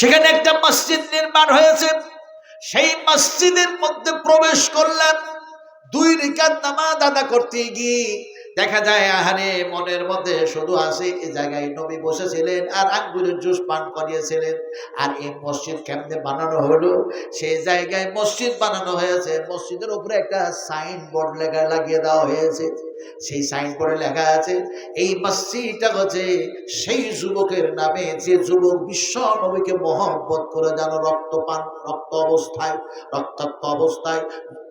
সেখানে একটা মসজিদ নির্মাণ হয়েছে। সেই মসজিদের মধ্যে প্রবেশ করলেন। দুই রিকাত নামাজ আদা করতে গিয়ে দেখা যায়, আহারে, মনের মধ্যে শুধু আছে এই জায়গায় নবী বসেছিলেন আর আঙ্গুরের জুস পান করিয়েছিলেন। আর এই মসজিদ কেমনে বানানো হলো? সেই জায়গায় মসজিদ বানানো হয়েছে। মসজিদের উপরে একটা সাইন বোর্ড লেখা লাগিয়ে দেওয়া হয়েছে। সেই সাইন বোর্ডে লেখা আছে এই মসজিদটা হচ্ছে সেই যুবকের নামে যে যুবক বিশ্ব নবীকে মহব্বত করে যেন রক্তপান রক্ত অবস্থায় রক্তাক্ত অবস্থায়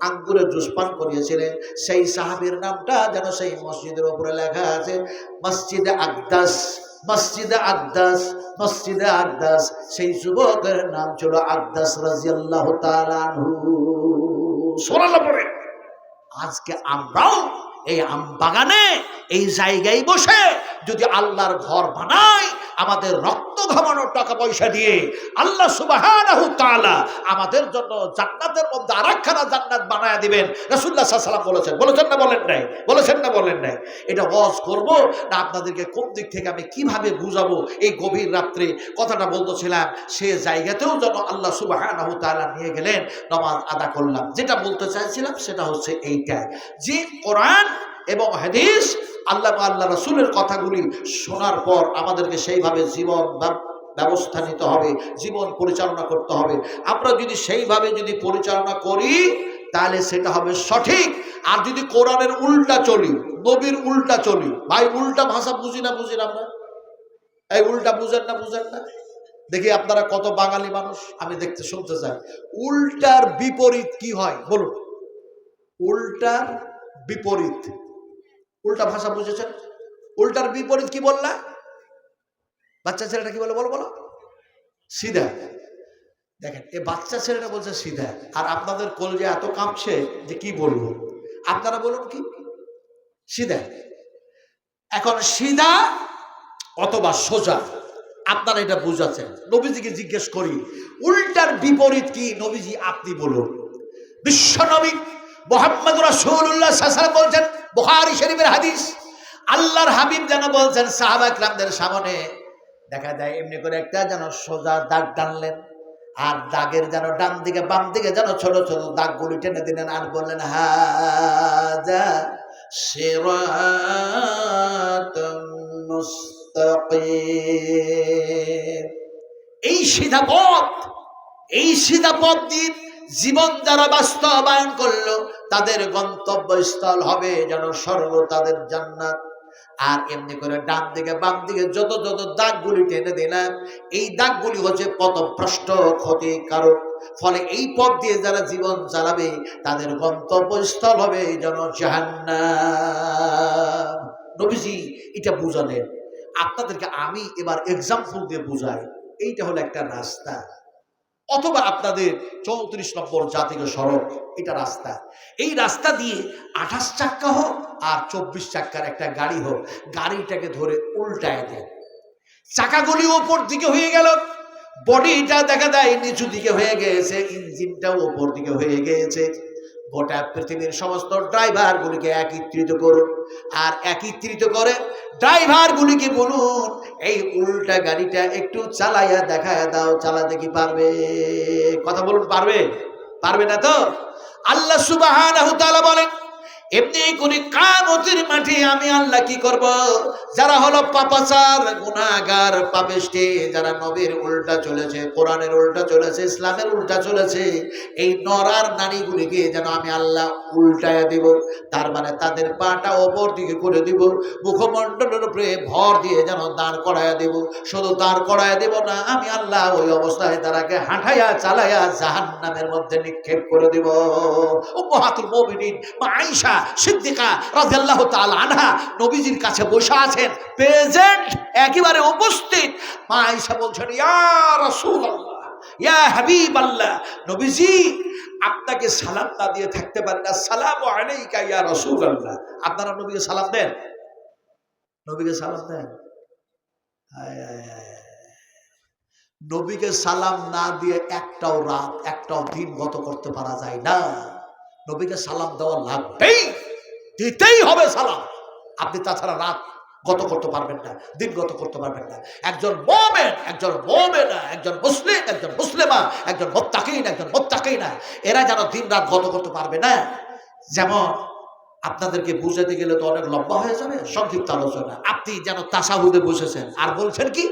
আঙ্গুরের জুস পান করিয়েছিলেন সেই সাহাবের নামটা যেন সেই মসজিদের উপরে লেখা আছে মসজিদে আকদাস মসজিদে আকদাস মসজিদে আকদাস। সেই যুবকের নাম ছিল আকদাস রাজিয়াল্লাহ তাআলাহু সোনাল্লাহ পড়ে আজকে আমরাও এই আম বাগানে এই জায়গায় বসে যদি আল্লাহর ঘর বানায় আমাদের রক্ত টাকা পয়সা দিয়ে আল্লাহ তাআলা আমাদের জন্য জান্নাতের মধ্যে জান্নাত বানায় দিবেন। বলেছেন বলেছেন না, বলেন নাই, বলেছেন না, বলেন নাই। এটা ওয়াজ করব না, আপনাদেরকে কোন দিক থেকে আমি কীভাবে বুঝাবো এই গভীর রাত্রে? কথাটা বলতেছিলাম, সে জায়গাতেও যেন আল্লাহ তাআলা নিয়ে গেলেন, নমাজ আদা করলাম। যেটা বলতে চাইছিলাম সেটা হচ্ছে এইটাই। যে কোরআন এবং হাদিস আল্লাহ আল্লাহ রসুলের কথাগুলি শোনার পর আমাদেরকে সেইভাবে জীবন ব্যবস্থা নিতে হবে, জীবন পরিচালনা করতে হবে। আমরা যদি সেইভাবে যদি পরিচালনা করি, তাহলে সেটা হবে সঠিক। আর যদি কোরআনের উল্টা চলি, নবীর উল্টা চলি, ভাই উল্টা ভাষা বুঝি না বুঝি না আমরা? এই উল্টা বুঝেন না বুঝেন না? দেখি আপনারা কত বাঙালি মানুষ, আমি দেখতে শুনতে চাই। উল্টার বিপরীত কি হয়? বলুন। উল্টার বিপরীত উল্টা ভাষা বুঝেছেন উল্টার বিপরীত কি বললা? বাচ্চা ছেলেটা কি বলে বলো বলো? সিধা। দেখেন, এ বাচ্চা ছেলেটা বলছে সিধা। আর আপনাদের কলজে এত কাঁপছে যে কি বলব? আপনারা বলুন কি? সিধা। এখন সিধা অথবা সোজা, আপনারা এটা বুঝাচ্ছেন। নবীজিকে জিজ্ঞেস করি, উল্টার বিপরীত কি? নবীজি আপনি বলুন। বিশ্ব নবী মোহাম্মদ সাল্লাল্লাহু বলছেন বুখারী শরীফের হাদিস। আল্লাহর হাবিব যেন বলছেন সাহাবা ইকরামদের সামনে, দেখা যায় এমনি করে একটা যেন সোজা দাগ টানলেন, আর দাগের যেন ডান দিকে, বাম দিকে যেন ছোট ছোট দাগগুলি টেনে দিলেন, আর বললেন, হাজা এই সিধা পথ, এই সিধা পথ দিয়ে জীবন যারা বাস্তবায়ন করল তাদের গন্তব্যস্থল হবে যেন স্বর্গ তাদের জান্নাত। আর এমনি করে ডান দিকে, বাম দিকে যত যত দাগগুলি টেনে দিলাম, এই দাগগুলি হচ্ছে পথভ্রষ্ট ক্ষতিকারক ফলে এই পথ দিয়ে যারা জীবন চালাবে, তাদের গন্তব্যস্থল হবে যেন জাহান্নাম। নবীজি এটা বুঝালেন। আপনাদেরকে আমি এবার এক্সাম্পল দিয়ে বুঝাই। এইটা হলো একটা রাস্তা। অথবা আপনাদের চৌত্রিশ নম্বর জাতীয় সড়ক এটা রাস্তা। এই রাস্তা দিয়ে আঠাশ চাক্কা হোক আর চব্বিশ চাক্কার একটা গাড়ি হোক, গাড়িটাকে ধরে উল্টায় দেন। চাকাগুলি ওপর দিকে হয়ে গেল। বডিটা দেখা দেয় নিচু দিকে হয়ে গেছে, ইঞ্জিনটাও ওপর দিকে হয়ে গিয়েছে গোটা পৃথিবীর সমস্ত ড্রাইভারগুলিকে একত্রিত করুন। আর একত্রিত করে ড্রাইভারগুলিকে বলুন, এই উল্টা গাড়িটা একটু চালাইয়া দেখা দাও, চালাতে কি পারবে? কথা বলুন, পারবে? পারবে না তো? আল্লাহ সুবাহ বলেন এমনি কোন কামতির মাঠে আমি আল্লাহ কি করব? যারা হলো পাপাচার, গুনাহগার, পাপিষ্টি, যারা নবীর উল্টা চলেছে, কোরআনের উল্টা চলেছে, ইসলামের উল্টা চলেছে, এই নরার নারীগুলিকে যেন আমি আল্লাহ উল্টায় দিব। তার মানে তাদের পাটা ওপর দিকে করে দিব, মুখমণ্ডলের উপরে ভর দিয়ে যেন দাঁড় করায় দেব। শুধু দাঁড় করায় দেব না, আমি আল্লাহ ওই অবস্থায় তারাকে হাঁটাইয়া, চালাইয়া জাহান্নামের মধ্যে নিক্ষেপ করে দিব। উম্মাহাতুল মুমিনিন, মা আয়েশা সিদ্দিকা রাদিয়াল্লাহু তাআলা আনহা নবীজির কাছে বসে আছেন। প্রেজেন্ট, একেবারে উপস্থিত। মা বলছেন আপনাকে সালাম না দিয়ে থাকতে পারেন না। সালাম ইয়া রাসূলুল্লাহ। আপনারা নবীকে সালাম দেন? নবীকে সালাম দেন। নবীকে সালাম না দিয়ে একটাও রাত, একটাও দিন গত করতে পারা যায় না। নবীকে সালাম দেওয়া লাগবেই দিতেই হবে সালাম। আপনি তাছাড়া রাত গত করতে পারবেন না দিন গত করতে পারবেন না। একজন মোমেন একজন মোমেনা একজন মুসলিম একজন মুসলিমা একজন মোত্তাকিন একজন মোত্তাকিনা এরা যেন দিন রাত গত করতে পারবে না। যেমন আপনাদেরকে বুঝাতে গেলে তো অনেক লম্বা হয়ে যাবে সংক্ষিপ্ত আলোচনা। আপনি যেন তাসাহুদে বসেছেন আর বলছেন কি?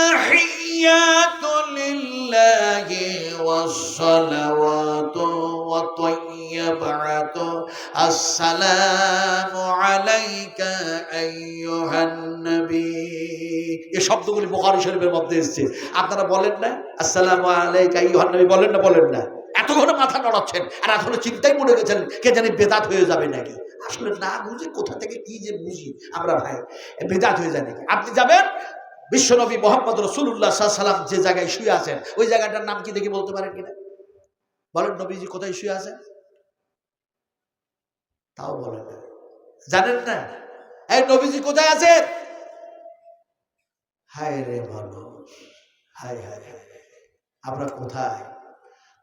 التحيات لله والصلوات والطيبات السلام عليك أيها النبي এই শব্দগুলি বোখারি শরীফের মধ্যে এসেছে আপনারা বলেন না আসসালামু আলাইকা আইয়ুহান নবী বলেন না বলেন না এতক্ষণ মাথা নড়াচ্ছেন আর এখন চিন্তাই মনে গেছেন, কে জানি বেদাত হয়ে যাবে নাকি? আসলে না বুঝে কোথা থেকে কি যে বুঝি আমরা ভাই বেদাত হয়ে যায় নাকি? আপনি যাবেন? বিশ্বনবী মোহাম্মদ রসুল্লাহ সাল্লাম যে জায়গায় শুয়ে আছেন, ওই জায়গাটার নাম কি দেখে বলতে পারেন কিনা? বলেন নবীজি, কোথায় শুয়ে আছেন? তাও বলেন না। জানেন না? এই নবীজি কোথায় আছেন? হায় রে মানুষ হায় হায় হায়। আমরা কোথায়?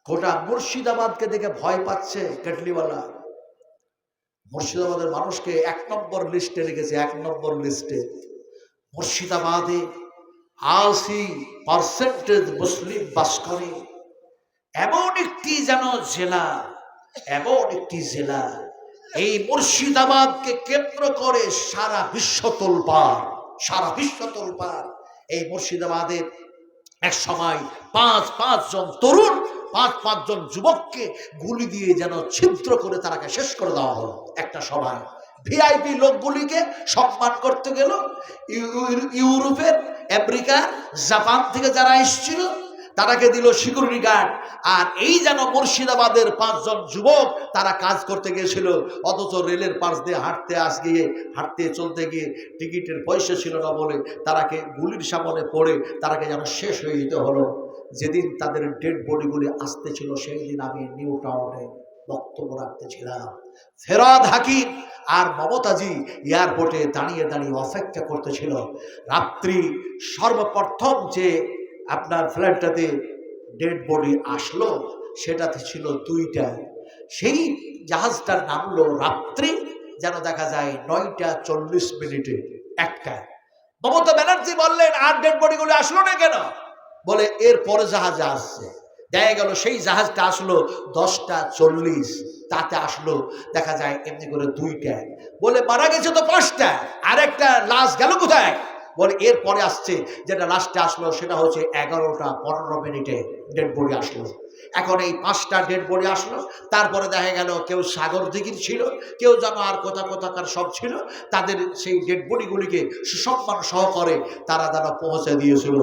গোটা মুর্শিদাবাদকে দেখে ভয় পাচ্ছে কেটলিওয়ালা। মুর্শিদাবাদের মানুষকে এক নম্বর লিস্টে রেখেছে এক নম্বর লিস্টে মুর্শিদাবাদে আশি পার্সেন্টেজ মুসলিম বাস করে এমন একটি যেন জেলা, এমন একটি জেলা, এই মুর্শিদাবাদকে কেন্দ্র করে সারা বিশ্ব তোলপার সারা বিশ্ব তোলপার এই মুর্শিদাবাদের এক সময় পাঁচ, পাঁচজন তরুণ পাঁচ, পাঁচজন যুবককে গুলি দিয়ে যেন ছিদ্র করে তারাকে শেষ করে দেওয়া হলো একটা সভায়। ভিআইপি লোকগুলিকে সম্মান করতে গেল। ইউ- ইউ- ইউরোপের আমেরিকার জাপান থেকে যারা এসেছিল, তারাকে দিল সিকিউরিটি গার্ড আর এই যেন মুর্শিদাবাদের পাঁচজন যুবক তারা কাজ করতে গিয়েছিল অথচ রেলের পাশ দিয়ে হাঁটতে আস গিয়ে, হাঁটতে চলতে গিয়ে টিকিটের পয়সা ছিল না বলে তারাকে গুলির সামনে পড়ে তারাকে যেন শেষ হয়ে যেতে হলো। যেদিন তাদের ডেড বডিগুলি আসতে ছিল সেই দিন আমি নিউ টাউনে বক্তব্য রাখতেছিলাম। ফেরাদ হাকিম আর মমতাজি এয়ারপোর্টে দাঁড়িয়ে দাঁড়িয়ে অপেক্ষা করতেছিল। রাত্রি সর্বপ্রথম যে আপনার ফ্লাইটটাতে ডেড বডি আসলো, সেটাতে ছিল দুইটা। সেই জাহাজটার নামলো রাত্রি, যেন দেখা যায় নয়টা চল্লিশ মিনিটে একটা। মমতা ব্যানার্জি বললেন, আর ডেড বডিগুলো আসলো না কেন? বলে এর পরে জাহাজে আসছে। দেখা গেল সেই জাহাজটা আসলো দশটা চল্লিশ, তাতে আসলো, দেখা যায় এমনি করে দুইটা। বলে, মারা গেছে তো পাঁচটা, আরেকটা লাশ গেল কোথায়? বলে এর পরে আসছে, যেটা লাস্টে আসলো, সেটা হচ্ছে এগারোটা পনেরো মিনিটে ডেড বডি আসলো। এখন এই পাঁচটা ডেড বডি আসলো, তারপরে দেখা গেল কেউ সাগর দিঘির ছিল, কেউ যেন আর কোথা কোথাকার সব ছিল, তাদের সেই ডেড বডিগুলিকে সুসম্মান সহকারে তারা তারা পৌঁছে দিয়েছিল।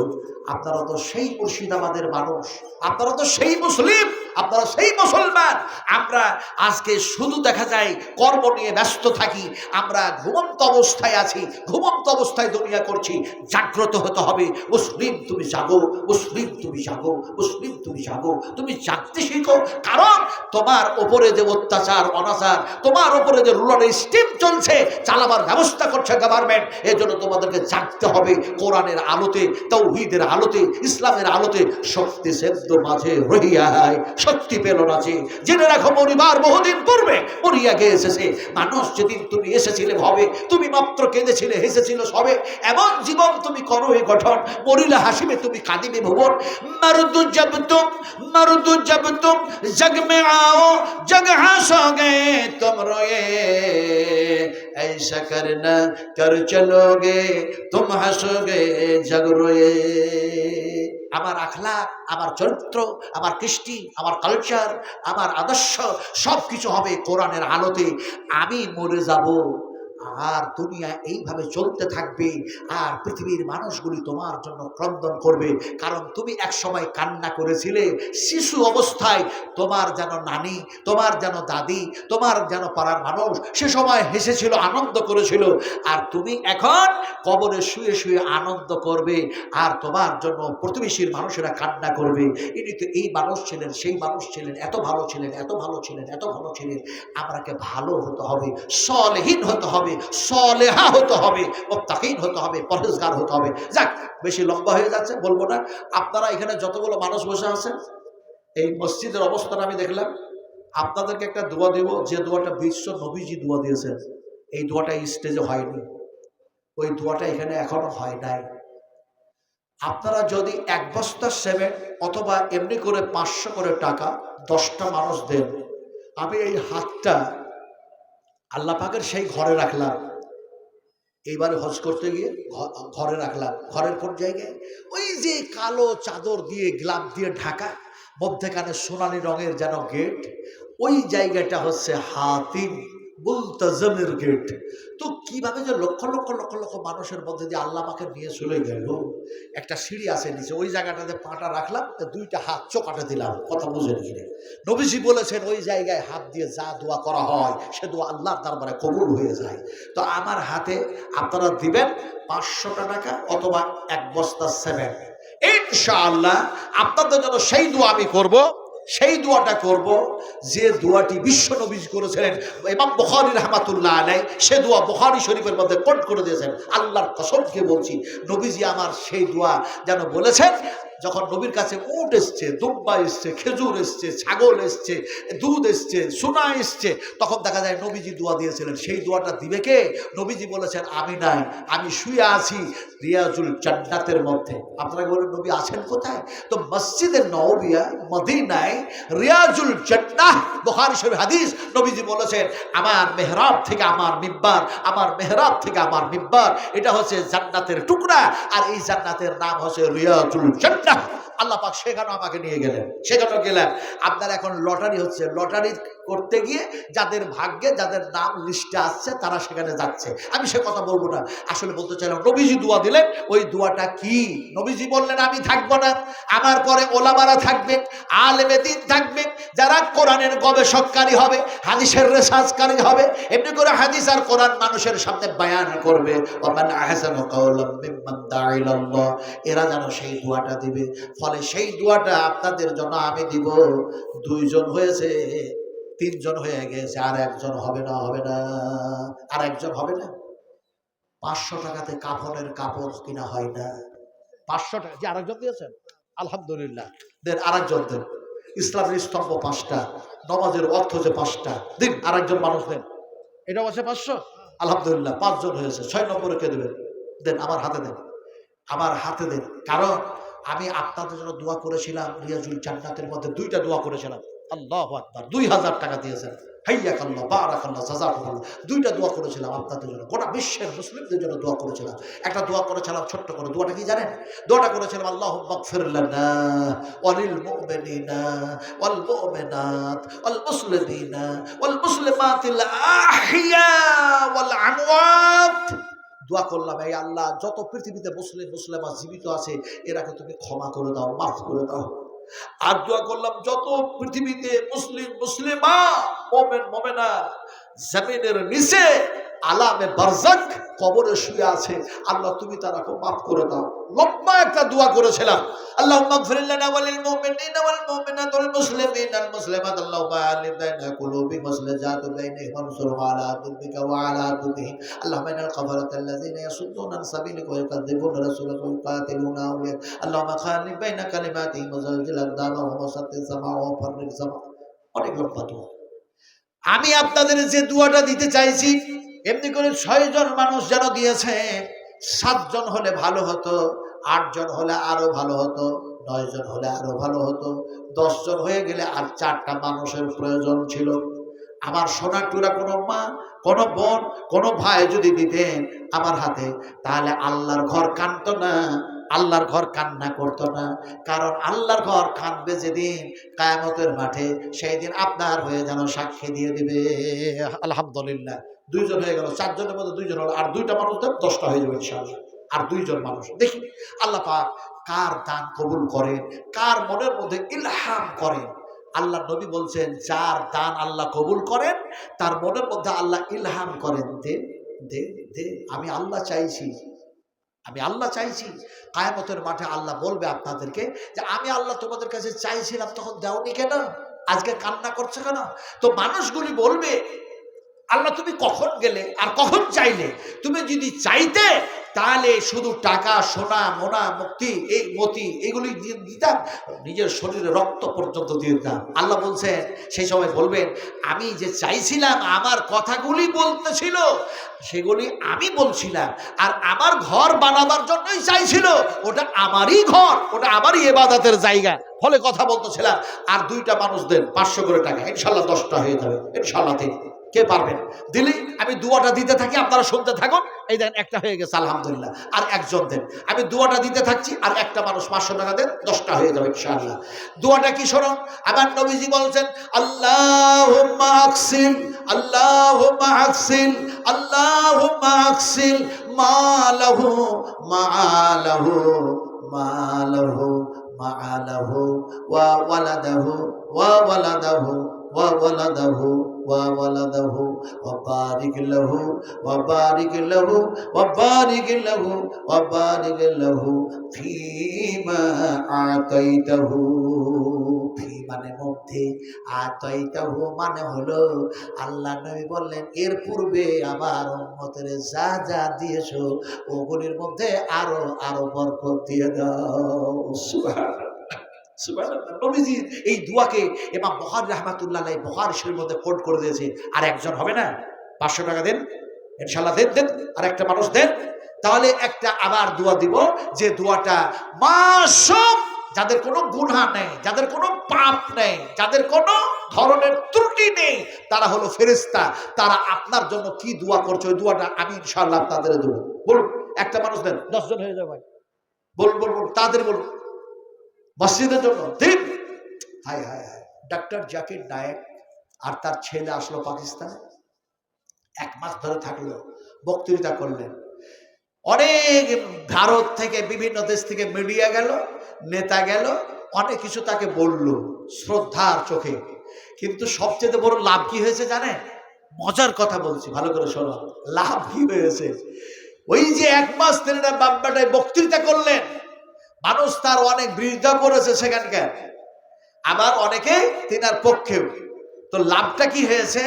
আপনারা তো সেই মুর্শিদাবাদের মানুষ, আপনারা তো সেই মুসলিম! আপনারা সেই মুসলমান। আমরা আজকে শুধু দেখা যায় কর্ম নিয়ে ব্যস্ত থাকি, আমরা ঘুমন্ত অবস্থায় আছি, ঘুমন্ত অবস্থায় দুনিয়া করছি, জাগ্রত হতে হবে, মুসলিম তুমি জাগো, মুসলিম তুমি জাগো, মুসলিম তুমি জাগো, তুমি জাগতে শিখো। কারণ তোমার ওপরে যে অত্যাচার, অনাচার, তোমার ওপরে যে রুলার স্টিম চলছে, চালাবার ব্যবস্থা করছে গভর্নমেন্ট এই জন্য তোমাদেরকে জাগতে হবে কোরআনের আলোতে, তৌহিদের আলোতে, ইসলামের আলোতে শক্তি সেদ্ধ মাঝে রহিয়ায় শক্তি পেল না যে জেনে রাখো পরিবার বহুদিন পূর্বে মরিয়া গে এসেছে মানুষ যেদিন তুমি এসেছিলে ভবে তুমি মাত্র কেঁদেছিলে হেসেছিল সবে এমন জীবন তুমি করো এ গঠন মরিলে হাসিবে তুমি কাঁদিবে ভুবন মরদু জব তুম মরদু জব তুম জগ মে আও জগ হাসোগে তুম রোয়ে ऐसा करना कर चलोगे तुम हंसोगे जग रोए আমার আখলা আমার চরিত্র, আমার কৃষ্টি, আমার কালচার আমার আদর্শ সব কিছু হবে কোরআনের আলোতে। আমি মরে যাব। আর দুনিয়া এইভাবে চলতে থাকবে আর পৃথিবীর মানুষগুলি তোমার জন্য ক্রন্দন করবে। কারণ তুমি এক সময় কান্না করেছিলে, শিশু অবস্থায় তোমার যেন নানি, তোমার যেন দাদি, তোমার যেন পাড়ার মানুষ সে সময় হেসেছিল, আনন্দ করেছিল। আর তুমি এখন কবরে শুয়ে শুয়ে আনন্দ করবে আর তোমার জন্য প্রতিবেশীর মানুষেরা কান্না করবে। ইনি তো এই মানুষ ছিলেন, সেই মানুষ ছিলেন, এত ভালো ছিলেন, এত ভালো ছিলেন, এত ভালো ছিলেন। আমরাকে ভালো হতে হবে, সলহীন হতে হবে। সলেহা হতে হবে, মোত্তাকিন হতে হবে, পরহেজগার হতে হবে। যাক, বেশি লম্বা হয়ে যাচ্ছে, বলব না। আপনারা এখানে যতগুলো মানুষ বসে আছেন, এই মসজিদের অবস্থাটা আমি দেখলাম। আপনাদেরকে একটা দোয়া দেব, যে দোয়াটা বিশ্ব নবীজি দোয়া দিয়েছেন, এই দোয়াটা স্টেজে হয়নি। ওই দোয়াটা এখানে এখনও হয় নাই। আপনারা যদি এক বস্তা সেমেন্ট অথবা এমনি করে পাঁচশো করে টাকা দশটা মানুষ দেন, আমি এই হাতটা আল্লাহ পাকের সেই ঘরে রাখলাম। এইবারে হজ করতে গিয়ে ঘরে রাখলাম। ঘরের কোন জায়গায়? ওই যে কালো চাদর দিয়ে, গ্লাভ দিয়ে ঢাকা, মধ্যেখানে সোনালি রঙের যেন গেট, ওই জায়গাটা হচ্ছে হাতিম। গেট তো কীভাবে যে লক্ষ লক্ষ লক্ষ লক্ষ মানুষের মধ্যে দিয়ে আল্লাহ আমাকে নিয়ে চলে গেল? একটা সিঁড়ি আছে নিচে, ওই জায়গাটাতে পাটা রাখলাম দুইটা হাত চোকাটে দিলাম, কথা বুঝেন কিনে নবীজি বলেছেন, ওই জায়গায় হাত দিয়ে যা দোয়া করা হয়, সে দোয়া আল্লাহর দরবারে কবুল হয়ে যায়। তো আমার হাতে আপনারা দিবেন পাঁচশোটা টাকা অথবা এক বস্তা সেভেন ইনশাআল্লাহ আপনাদের জন্য সেই দোয়া আমি করব। সেই দোয়াটা করব যে দোয়াটি বিশ্ব নবীজ করেছিলেন। এবং বখারি রহমাতুল্লাহ নেয় সে দোয়া বখারি শরীফের মধ্যে কোট করে দিয়েছেন। আল্লাহর কসমকে বলছি, নবীজি আমার সেই দোয়া যেন বলেছেন যখন নবীর কাছে উট এসছে, দুব্বা এসছে, খেজুর এসছে, ছাগল এসছে, দুধ এসছে, সোনা এসছে, তখন দেখা যায় নবীজি দোয়া দিয়েছিলেন। সেই দোয়াটা দিবে কে? নবীজি বলেছেন, আমি নাই, আমি শুয়ে আছি রিয়াজুল জান্নাতের মধ্যে। আপনারা বলেন, নবী আছেন কোথায়? তো মসজিদের নওবিয়া মদিনায় রিয়াজুল জান্নাহ, বুখারী শরীফ হাদিস নবীজি বলেছেন, আমার মেহরাব থেকে আমার মিব্বার আমার মেহরাব থেকে আমার মিব্বার এটা হচ্ছে জান্নাতের টুকরা, আর এই জান্নাতের নাম হচ্ছে রিয়াজুল জান্নাহ আল্লাহ পাক সেখানে আমাকে নিয়ে গেলেন। সেখানে গেলেন আপনার এখন লটারি হচ্ছে। লটারি করতে গিয়ে যাদের ভাগ্যে, যাদের নাম লিস্টে আসছে, তারা সেখানে যাচ্ছে। আমি সে কথা বলব না। আসলে বলতে চাইলাম, নবীজি দোয়া দিলেন, ওই দোয়াটা কি? নবীজি বললেন, আমি থাকব না। আমার পরে ওলামারা আলেমে দিন থাকবেন যারা কোরআনের গবেষককারী হবে, হাদিসের রিসার্চকারী হবে, এমনি করে হাদিস আর কোরআন মানুষের সামনে বায়ান করবে। এরা যেন সেই দোয়াটা দিবে। ফলে সেই দোয়াটা আপনাদের জন্য আমি দিব। দুইজন হয়েছে, তিনজন হয়ে গেছে, আর একজন হবে না হবে না। আর একজন হবে না? পাঁচশো টাকাতে কাপড়ের কাপড় কিনা হয় না। পাঁচশো টাকা, যে আরেকজন দিয়েছেন? আলহামদুলিল্লাহ। দেন আরেকজন দেন। ইসলামের স্তম্ভ পাঁচটা, নমাজের অর্থ যে পাঁচটা। দিন, আরেকজন মানুষ দেন। এটা আছে পাঁচশো? আলহামদুলিল্লাহ, পাঁচজন হয়েছে। ছয় নম্বরে কে দেবেন? দেন, আমার হাতে দেন। আমার হাতে দেন। কারণ আমি আপনাদের জন্য দোয়া করেছিলাম, রিয়াজুল জান্নাতের মধ্যে দুইটা দোয়া করেছিলাম। আল্লাহ আকবার, দুই হাজার টাকা দিয়েছেন। হাইয়া কাল্লা বারাকাল্লা সাজাকুল্লাহ দুইটা দোয়া করেছিলাম আপনাদের জন্য। গোটা বিশ্বের মুসলিমদের জন্য দোয়া করেছিলাম। একটা দোয়া করেছিলাম, ছোট্ট করে, দোয়াটা কি জানেন? দোয়াটা করেছিলাম, আল্লাহ মাগফির লানা, ওয়ালিল মুমিনিনা, ওয়াল মুমিনাত, ওয়াল মুসলিমিনা, ওয়াল মুসলিমাতিল আহইয়া, ওয়াল আমওয়াত। দোয়া করলাম, এই আল্লাহ, যত পৃথিবীতে মুসলিম, মুসলিমা জীবিত আছে, এরাকে তুমি ক্ষমা করে দাও, মাফ করে দাও। আর দোয়া করলাম, যত পৃথিবীতে মুসলিম, মুসলিমা, মোমেন, মোমেনা, জমিনের নিচে আলামে বারজাক কবরে শুয়ে আছে। আল্লাহ, তুমি তারাকে মাফ করে দাও। লম্বা একটা দোয়া করেছিলাম। আল্লাহ মাগফির লানা ওয়ালিল মুমিনিনা ওয়াল মুমিনাত ওয়াল মুসলিমাত আল্লাহুম্মা আলিম বাইনা কুলুবি মাসলাজাত বাইনাহুম ওয়ানসুরহুম আলা দুবিকা ওয়া আলা দুবিহিম আল্লাহুম্মা ইন্নাল কাফারাত আল্লাযিনা আন সাবিলিকা ওয়া রাসূলাকা ওয়া বাইনা ওয়া ওয়া সামা। অনেক লম্বা দোয়া। আমি আপনাদের যে দোয়াটা দিতে চাইছি এমনি করে ছয়জন মানুষ যেন দিয়েছে সাতজন হলে ভালো হতো, আটজন হলে আরও ভালো হতো, নয়জন হলে আরও ভালো হতো, দশজন হয়ে গেলে আর চারটা মানুষের প্রয়োজন ছিল। আমার সোনার টুরা কোনো মা, কোনো বোন, কোনো ভাই যদি দিতেন আমার হাতে, তাহলে আল্লাহর ঘর কাঁদতো না, আল্লাহর ঘর কান্না করতো না। কারণ আল্লাহর ঘর কাঁদবে যেদিন, কায়ামতের মাঠে সেই দিন আপনার হয়ে যেন সাক্ষী দিয়ে দিবে। আলহামদুলিল্লাহ। দুইজন হয়ে গেল, চারজনের মধ্যে দুইজন হলো, আর দুইটা মানুষ দেন দশটা হয়ে যাবে ইনশাআল্লাহ। আর দুইজন মানুষ। দেখি, আল্লাহ পাক কার দান কবুল করেন, কার মনের মধ্যে ইলহাম করেন। আল্লাহ নবী বলছেন, যার দান আল্লাহ কবুল করেন, তার মনের মধ্যে আল্লাহ ইলহাম করেন। দে দে দে, আমি আল্লাহ চাইছি। আমি আল্লাহ চাইছি। কায়ামতের মাঠে আল্লাহ বলবে আপনাদেরকে যে, আমি আল্লাহ তোমাদের কাছে চাইছিলাম, তখন দেওনি কেন? আজকে কান্না করছে কেন? তো মানুষগুলি বলবে আল্লাহ, তুমি কখন গেলে আর কখন চাইলে? তুমি যদি চাইতে, তাহলে শুধু টাকা, সোনা, মোনা, মুক্তি, এই মতি এগুলি দিতাম, নিজের শরীরে রক্ত পর্যন্ত দিয়ে দিতাম। আল্লাহ বলছেন, সেই সময় বলবেন, আমি যে চাইছিলাম, আমার কথাগুলি বলতেছিল সেগুলি আমি বলছিলাম, আর আমার ঘর বানাবার জন্যই চাইছিল, ওটা আমারই ঘর, ওটা আমারই এবাদাতের জায়গা। ফলে কথা বলতেছিলাম, আর দুইটা মানুষ দেন পাঁচশো করে টাকা, ইনশাল্লাহ দশটা হয়ে যাবে, ইনশাল্লাহ তিন কে পারবেন দিলি, আমি দুয়াটা দিতে থাকি, আপনারা শুনতে থাকুন। এই দেন একটা হয়ে গেছে, আলহামদুলিল্লাহ। আর একজন দেন। আমি দুয়াটা দিতে থাকছি, আর একটা মানুষ পাঁচশো টাকা দেন, দশটা হয়ে যাবে, ইনশাআল্লাহ। দুয়াটা কি শোনো? আমার নবীজি বলছেন আল্লাহ আকসিন আল্লাহ আকসিন আল্লাহ আকসিন মালাহ, মালহ মালহ, মালাহ, ওয়া ওয়ালাদাহু ওয়া ওয়ালাদাহু ওয়া ওয়ালাদাহু وولده وبارك له وبارك له وبارك له وبارك له فيما أعطيته ফি মানে মধ্যে আতাইতাহু মানে হলো আল্লাহ নবী বললেন এর পূর্বে আবার উম্মতের যা যা দিয়েছো ওগুলির মধ্যে আরো আরো বরকত দিয়ে দাও সুবহানাল্লাহ সুবহানাল্লাহ। নবীজির এই দুয়াকে এবার বহার রহমাতুল্লাহ বহার শরীর মধ্যে কোট করে দিয়েছে। আর একজন হবে না? পাঁচশো টাকা দেন ইনশাল্লাহ দেন দেন, আর একটা মানুষ দেন। তাহলে একটা আবার দোয়া দিব, যে দোয়াটা মাসব যাদের কোনো গুণা নেই, যাদের কোনো পাপ নেই, যাদের কোনো ধরনের ত্রুটি নেই, তারা হলো ফেরেস্তা তারা আপনার জন্য কি দোয়া করছে, ওই দোয়াটা আমি ইনশাল্লাহ তাদের দেবো। বলুন, একটা মানুষ দেন দশজন হয়ে যাবে বলুন বলুন তাদের বলুন। মসজিদের জন্য। দিন হায় হায় হায়। ডাক্তার জাকির নায়েক আর তার ছেলে আসলো পাকিস্তানে। এক মাস ধরে থাকল, বক্তৃতা করলেন। অনেক ভারত থেকে, বিভিন্ন দেশ থেকে মিডিয়া গেল, নেতা গেল, অনেক কিছু তাকে বলল, শ্রদ্ধার চোখে। কিন্তু সবচেয়ে বড় লাভ কি হয়েছে জানে মজার কথা বলছি, ভালো করে শোনো। লাভ কি হয়েছে? ওই যে এক মাস তেনারা বাম্বাটায় বক্তৃতা করলেন মানুষ তার অনেক বিরোধিতা করেছে সেখানকার। আবার অনেকে তিনার পক্ষেও। তো লাভটা কি হয়েছে?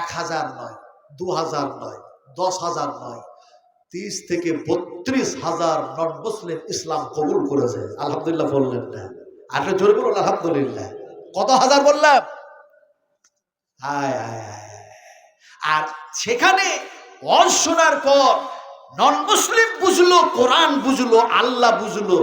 এক হাজার নয়, দু হাজার নয়, দশ হাজার নয়, তিরিশ থেকে বত্রিশ হাজার নন মুসলিম ইসলাম কবুল করেছে। আলহামদুলিল্লাহ বললেন না। আর একটু জোরে বলুন, আলহামদুলিল্লাহ। কত হাজার বললাম। আর সেখানে ওয়াজ শোনার পর নন মুসলিম বুঝলো, কোরআন বুঝলো, আল্লাহ বুঝলো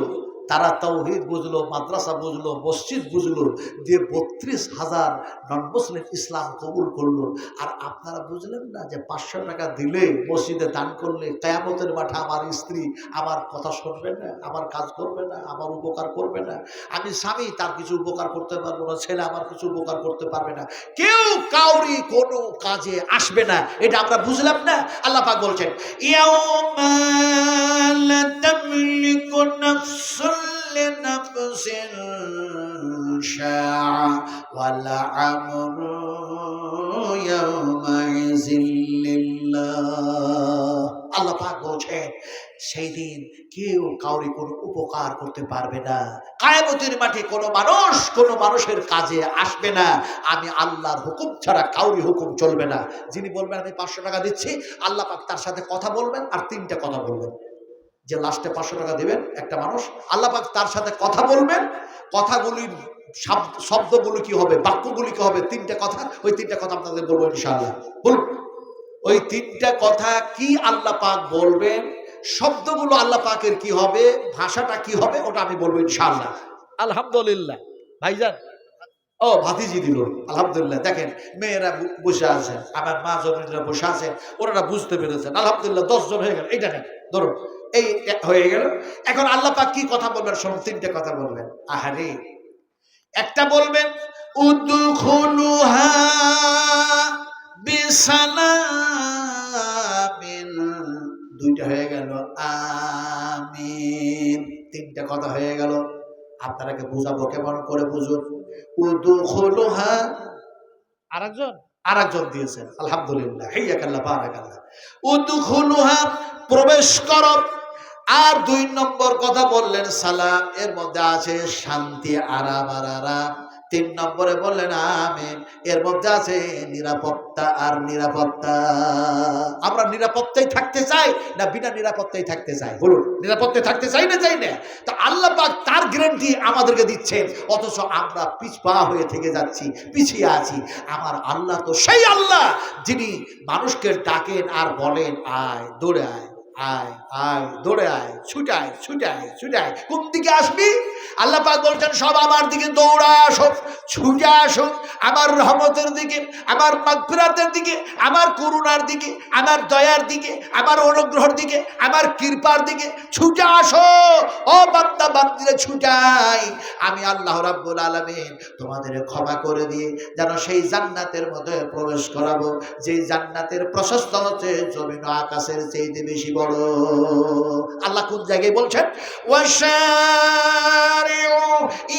তারা তৌহিদ বুঝলো, মাদ্রাসা বুঝলো, মসজিদ বুঝলো, দিয়ে বত্রিশ হাজার নন মুসলিম ইসলাম কবুল করল। আর আপনারা বুঝলেন না যে পাঁচশো টাকা দিলে মসজিদে দান করলে কেয়ামতের মাঠে আমার স্ত্রী আমার কথা শুনবে না, আমার কাজ করবে না, আমার উপকার করবে না। আমি স্বামী, তার কিছু উপকার করতে পারব না, ছেলে আমার কিছু উপকার করতে পারবে না। কেউ কাউরি কোনো কাজে আসবে না, এটা আমরা বুঝলাম না। আল্লাহ পাক বলছেন, ইয়াউমা লা তামলিকু নাফসুন শা'a ওয়ালা আমরু ইয়াউমাইযিন লিল্লাহ আল্লাহ পাক বলছেন সেই দিন কেউ কাউরি কোনো উপকার করতে পারবে না। কায়ামতের মাঠে কোনো মানুষ কোনো মানুষের কাজে আসবে না। আমি আল্লাহর হুকুম ছাড়া কাউরি হুকুম চলবে না। যিনি বলবেন, আমি পাঁচশো টাকা দিচ্ছি আল্লাহ পাক তার সাথে কথা বলবেন আর তিনটা কথা বলবেন। যে লাস্টে পাঁচশো টাকা দেবেন একটা মানুষ, আল্লাহ পাক তার সাথে কথা বলবেন কথাগুলির শব্দ- শব্দগুলো কি হবে, বাক্যগুলি কি হবে, তিনটা কথা, ওই তিনটা কথা আপনাদের বলব ইনশাআল্লাহ। বলুন, ওই তিনটা কথা কি আল্লাহ পাক বলবেন, শব্দগুলো আল্লাহ পাকের কি হবে, ভাষাটা কি হবে, ওটা আমি বলব ইনশাআল্লাহ। আলহামদুলিল্লাহ। ভাইজান ও ভাতিজি দিল, আলহামদুলিল্লাহ। দেখেন, মেয়েরা বসে আছেন আমার মা জমিনরা বসে আছেন ওনারা বুঝতে পেরেছেন। আলহামদুলিল্লাহ, দশজন হয়ে গেল। এইটা নেন, ধরুন, এই হয়ে গেল। এখন আল্লাহ পাক কি কথা বলবেন? শোন তিনটে কথা বলবেন। আহারে, একটা বলবেন দুইটা হয়ে গেল, আমিন। তিনটা কথা হয়ে গেল। আপনারাকে বুঝাবো, কেমন করে বুঝুন? আরেকজন? আরেকজন দিয়েছেন আলহামদুলিল্লাহ হাইয়াকাল্লাহ বারাকাল্লাহ। উদখুলুহা প্রবেশ কর। আর দুই নম্বর কথা বললেন সালাম এর মধ্যে আছে শান্তি আরাম আর আরাম। তিন নম্বরে বললেন, আমিন। এর মধ্যে আছে, নিরাপত্তা আর নিরাপত্তা। আমরা নিরাপত্তায় থাকতে চাই না বিনা নিরাপত্তায় থাকতে চাই? বলুন, নিরাপত্তায় থাকতে চাই না চাই না? তা আল্লাহ পাক তার গ্যারান্টি আমাদেরকে দিচ্ছেন, অথচ আমরা পিছপা হয়ে থেকে যাচ্ছি, পিছিয়ে আছি। আমার আল্লাহ তো সেই আল্লাহ যিনি মানুষকে ডাকেন আর বলেন, আয়, দৌড়ে আয় আয়। আয় দৌড়ে আয় ছুটায় ছুটায় ছুটায় কোন দিকে আসবি? আল্লাহ পাক বলছেন, সব আমার দিকে দৌড়া আসো ছুটে আসো আমার রহমতের দিকে, আমার মাগফিরাতের দিকে, আমার করুণার দিকে, আমার দয়ার দিকে, আমার অনুগ্রহের দিকে, আমার কৃপার দিকে ছুটে আসো ও বান্দা, বান্দিরে ছুটাই আমি আল্লাহ রাব্বুল আলামিন তোমাদের ক্ষমা করে দিয়ে যেন সেই জান্নাতের মধ্যে প্রবেশ করাবো। যে জান্নাতের প্রশস্ত হচ্ছে, জমিন আকাশের চেয়ে বেশি বড়। আল্লাহ কোন জায়গায় বলছেন? ওয়াশারিউ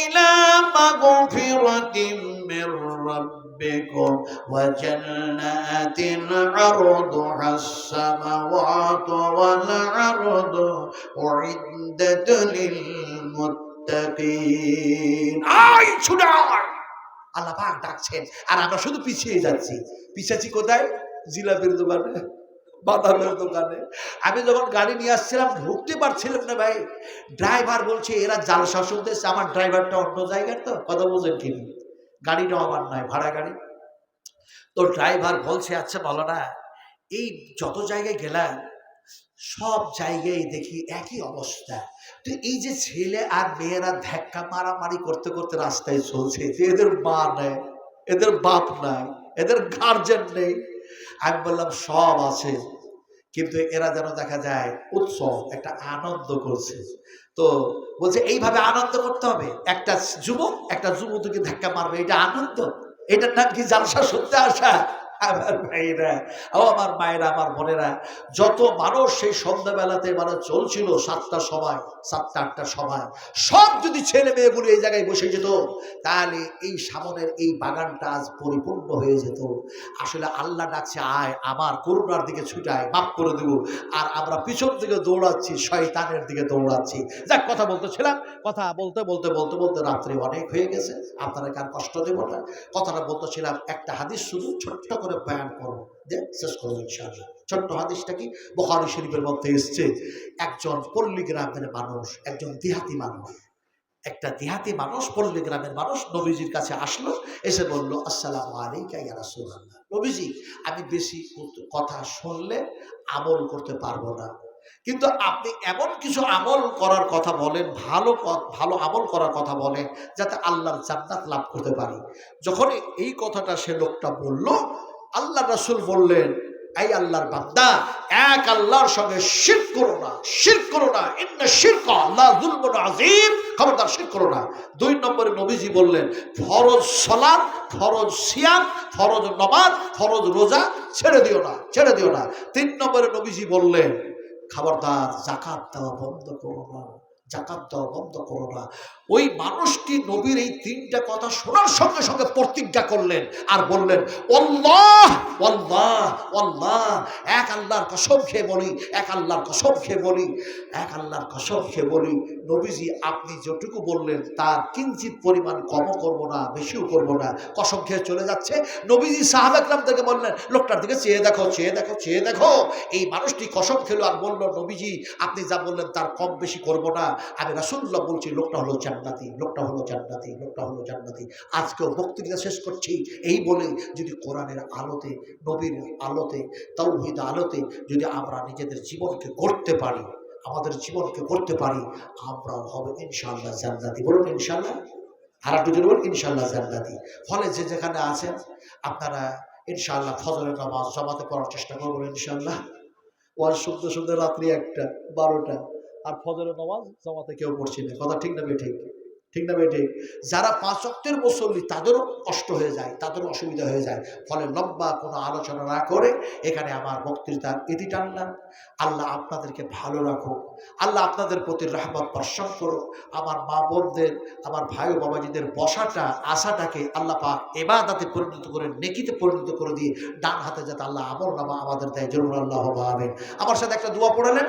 ইলা মাগফিরাতিম মির রাব্বিকুম ওয়া জান্নাতিন আরদুহা আস-সামাওয়াতু ওয়াল আরদু উইদ্দাত লিল মুত্তাকিন। আই ছুডার আল্লাহ পাক ডাকছেন, আর আমরা শুধু পিছিয়ে যাচ্ছি। পিছাচ্ছি কোথায়? জিলাপির দোকানে। বাদামের দোকানে। আমি যখন গাড়ি নিয়ে আসছিলাম, ঢুকতে পারছিলাম না ভাই। ড্রাইভার বলছে, এরা জাল শাসক দেশ, আমার ড্রাইভারটা অন্য জায়গার তো, কথা বলছেন কি গাড়িটা আমার নয় ভাড়া গাড়ি। তো ড্রাইভার বলছে আচ্ছা বলো না এই যত জায়গায় গেলাম, সব জায়গায় দেখি একই অবস্থা। তো এই যে ছেলে আর মেয়েরা ধাক্কা মারামারি করতে করতে রাস্তায় চলছে, যে এদের মা নেই, এদের বাপ নাই, এদের গার্জেন নেই। আমি বললাম, সব আছে। কিন্তু এরা যেন দেখা যায় উৎসব, একটা আনন্দ করছে। তো বলছে, এইভাবে আনন্দ করতে হবে। একটা যুবক, একটা যুবতীকে ধাক্কা মারবে, এটা আনন্দ। এটার নাম কি জালসা শুনতে আসা? আমার ভাইরা ও আমার মায়েরা, আমার বোনেরা, যত মানুষ সেই সন্ধ্যাবেলাতে মানে চলছিল সাতটার সময়, সাতটা, আটটার সময়, সব যদি ছেলে মেয়েগুলো এই জায়গায় বসে যেত, তাহলে এই সামনের এই বাগানটা আজ পরিপূর্ণ হয়ে যেত। আসলে আল্লাহ ডাকছে, আয়, আমার করুণার দিকে ছুটায়, মাফ করে দেব। আর আমরা পিছন দিকে দৌড়াচ্ছি, শয়তানের দিকে দৌড়াচ্ছি। যাক, কথা বলতেছিলাম, কথা বলতে বলতে বলতে বলতে রাত্রে অনেক হয়ে গেছে। আপনারা কার কষ্ট দেব না। কথাটা বলতেছিলাম, একটা হাদিস শুধু ছোট্ট করে বয়ান করব যে শেষ করব ইনশাআল্লাহ। ছোট্ট হাদিসটা কি? বোখারি শরীফের মধ্যে এসছে, একজন পল্লী গ্রামের মানুষ, একজন দেহাতি মানুষ। একটা দেহাতি মানুষ পল্লী গ্রামের মানুষ নবীজির কাছে আসলো, এসে বলল, আসসালামু নবীজি, আমি বেশি কথা শুনলে আমল করতে পারব না। কিন্তু আপনি এমন কিছু আমল করার কথা বলেন, ভালো ভালো আমল করার কথা বলেন, যাতে আল্লাহর জান্নাত লাভ করতে পারি। যখন এই কথাটা সে লোকটা বলল আল্লাহ রাসূল বললেন, এই আল্লাহর বান্দা, এক আল্লাহর সঙ্গে শির করো না শির করো না। ইন্না শিরক আল্লাহ যুলমুন আযীম। খবরদার শির করো না। দুই নম্বরে নবীজি বললেন, ফরজ সালাত, ফরজ সিয়াম, ফরজ নমাজ, ফরজ রোজা ছেড়ে দিও না, ছেড়ে দিও না। তিন নম্বরে নবীজি বললেন, খবরদার জাকাত দেওয়া বন্ধ করো না। জাকাত দেওয়া বন্ধ করো না। ওই মানুষটি নবীর এই তিনটা কথা শোনার সঙ্গে সঙ্গে প্রতিজ্ঞা করলেন আর বললেন অল্লাহ অল্লাহ অল্লাহ এক আল্লাহর কসম খেয়ে বলি, এক আল্লাহর কসম খেয়ে বলি, এক আল্লাহর কসম খেয়ে বলি, নবীজি আপনি যেটুকু বললেন তার কিঞ্চিত পরিমাণ কমও করব না, বেশিও করব না, কসম খেয়ে চলে যাচ্ছে। নবীজি সাহাবাকরাম থেকে বললেন, লোকটার দিকে চেয়ে দেখো চেয়ে দেখো চেয়ে দেখো। এই মানুষটি কসম খেলো আর বলল, নবীজি, আপনি যা বললেন তার কম বেশি করব না। আমি রাসুল্লাহ বলছি, লোকটা হলো জান্নাতি, লোকটা হলো জান্নাতি, লোকটা হলো জান্নাতি। আজকেও বক্তৃতা শেষ করছি এই বলে যদি কোরআনের আলোতে, নবীর আলোতে তৌহিদ আলোতে যদি আমরা নিজেদের জীবনকে গড়তে পারি, আমাদের জীবনকে করতে পারি, আমরাও হবে ইনশাল্লাহ জান্নাতি। বলুন ইনশাল্লাহ আর একটু যদি বলুন ইনশাল্লাহ জান্নাতি। ফলে যে যেখানে আছেন, আপনারা ইনশাল্লাহ ফজরের নামাজ জমাতে পড়ার চেষ্টা করবেন ইনশাল্লাহ ওয়ার শুনতে শুনতে রাত্রি একটা, বারোটা। আর ফজরের নামাজ জমাতে কেউ পড়ছে না। কথা ঠিক না ঠিক? ঠিক না ঠিক? যারা পাঁচ অক্টের মুসল্লি, তাদেরও কষ্ট হয়ে যায়, তাদেরও অসুবিধা হয়ে যায়। ফলে লম্বা কোনো আলোচনা না করে এখানে আমার বক্তৃতা ইতি টানলাম। আল্লাহ আপনাদেরকে ভালো রাখুক। আল্লাহ আপনাদের প্রতি রহমত বর্ষণ করুক। আমার মা বোনদের, আমার ভাই ও বাবাজিদের বসাটা, আশাটাকে আল্লাহ পাক এবাদাতে পরিণত করে, নেকিতে পরিণত করে দিয়ে ডান হাতে যাতে আল্লাহ আমল নামা আমাদের দেয়। জরুর আল্লাহ আমিন। আমার সাথে একটা দোয়া পড়ালেন।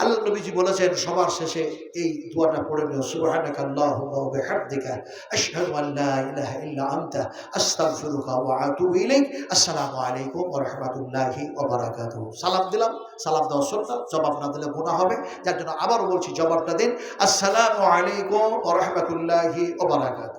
আল্লাহ নবীজি বলেছেন, সবার শেষে এই দোয়াটা পড়ে নিও। সুবহানাকা আল্লাহুম্মা ওয়া বিহামদিকা, আশহাদু আল লা ইলাহা ইল্লা আনতা, আস্তাগফিরুকা ওয়া আতুবু ইলাইক। আসসালামু আলাইকুম ওয়া রাহমাতুল্লাহি ওয়া বারাকাতুহু। সালাম দিলাম, সালাম দেওয়া সুন্নাত জবাব না দিলে গুনাহ হবে। যার জন্য আবার বলছি জবাবটা দিন। আসসালামু আলাইকুম রাহমাতুল্লাহি ওয়া বারাকাতুহু।